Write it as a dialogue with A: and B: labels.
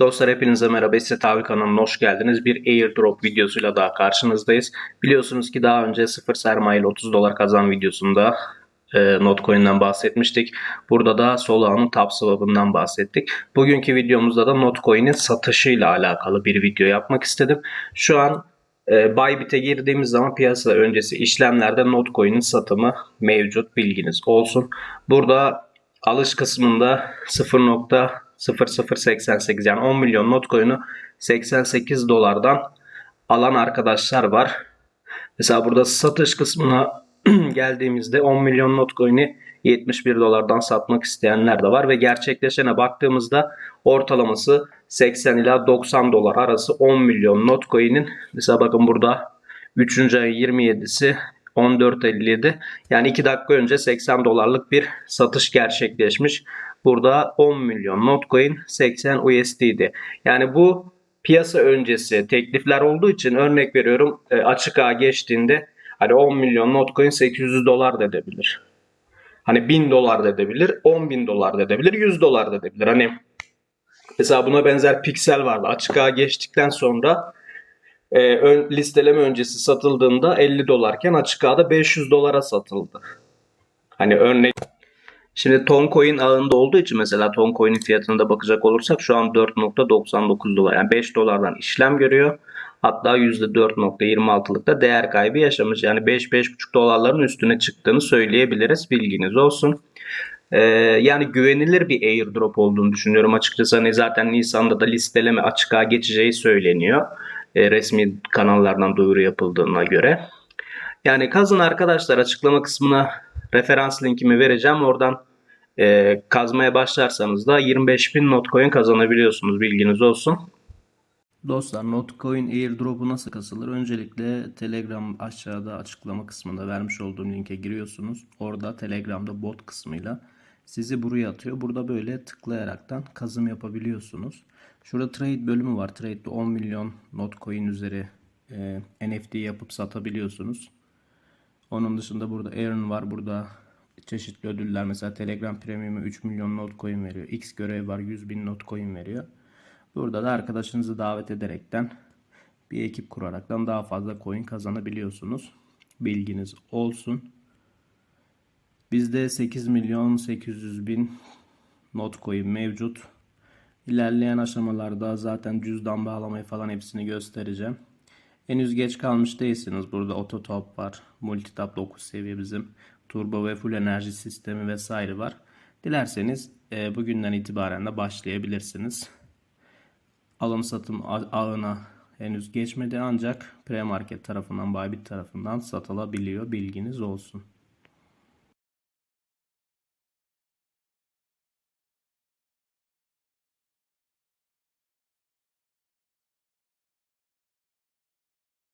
A: Dostlar hepinize merhaba. Esset abi kanalına hoş geldiniz. Bir airdrop videosuyla daha karşınızdayız. Biliyorsunuz ki daha önce 0 sermayeli 30 dolar kazan videosunda e, Notcoin'den bahsetmiştik. Burada da Solano'nun top swap'ından bahsettik. Bugünkü videomuzda da Notcoin'in satışıyla alakalı bir video yapmak istedim. Şu an e, Bybit'e girdiğimiz zaman piyasa öncesi işlemlerde Notcoin'in satımı mevcut bilginiz olsun. Burada alış kısmında 0.0088 yani 10 milyon Notcoin'i 88 dolardan alan arkadaşlar var. Mesela burada satış kısmına geldiğimizde 10 milyon Notcoin'i 71 dolardan satmak isteyenler de var ve gerçekleşene baktığımızda ortalaması 80 ila 90 dolar arası 10 milyon Notcoin'in mesela bakın burada 3. ayın 27'si 14.57 yani 2 dakika önce 80 dolarlık bir satış gerçekleşmiş. Burada 10 milyon Notcoin 80 USD'di. Yani bu piyasa öncesi teklifler olduğu için örnek veriyorum e, açık ağ geçtiğinde hani 10 milyon Notcoin 800 dolar da edebilir. Hani 1000 dolar da edebilir, 10 bin dolar da edebilir, 100 dolar da edebilir. Hani mesela buna benzer Pixel vardı. Açık ağ geçtikten sonra e, ön, listeleme öncesi satıldığında 50 dolarken açık ağda 500 dolara satıldı. Hani örnek Şimdi Toncoin ağında olduğu için mesela Toncoin'in fiyatına da bakacak olursak şu an 4.99 dolar. Yani 5 dolardan işlem görüyor. Hatta %4.26'lık da değer kaybı yaşamış. Yani 5-5.5 dolarların üstüne çıktığını söyleyebiliriz. Bilginiz olsun. Ee, yani güvenilir bir airdrop olduğunu düşünüyorum açıkçası. Hani zaten Nisan'da da listeleme açığa geçeceği söyleniyor. Ee, resmi kanallardan duyuru yapıldığına göre. Yani kazın arkadaşlar açıklama kısmına referans linkimi vereceğim. Oradan e, kazmaya başlarsanız da 25.000 Notcoin kazanabiliyorsunuz. Bilginiz olsun. Dostlar Notcoin airdrop'u nasıl kasılır? Öncelikle Telegram aşağıda açıklama kısmında vermiş olduğum linke giriyorsunuz. Orada Telegram'da bot kısmıyla sizi buraya atıyor. Burada böyle tıklayaraktan kazım yapabiliyorsunuz. Şurada trade bölümü var. Trade'de 10 milyon Notcoin üzeri e, NFT yapıp satabiliyorsunuz. Onun dışında burada Earn var. Burada çeşitli ödüller. Mesela Telegram Premium'u 3 milyon Notcoin veriyor. X görev var 100 bin Notcoin veriyor. Burada da arkadaşınızı davet ederekten bir ekip kuraraktan daha fazla coin kazanabiliyorsunuz. Bilginiz olsun. Bizde 8 milyon 800 bin Notcoin mevcut. İlerleyen aşamalarda zaten cüzdan bağlamayı falan hepsini göstereceğim. Henüz geç kalmış değilsiniz. Burada ototop var. Multitap 9 seviye bizim. Turbo ve full enerji sistemi vesaire var. Dilerseniz e, bugünden itibaren de başlayabilirsiniz. Alım satım ağına henüz geçmedi ancak pre-market tarafından, Bybit tarafından satılabiliyor. Bilginiz olsun.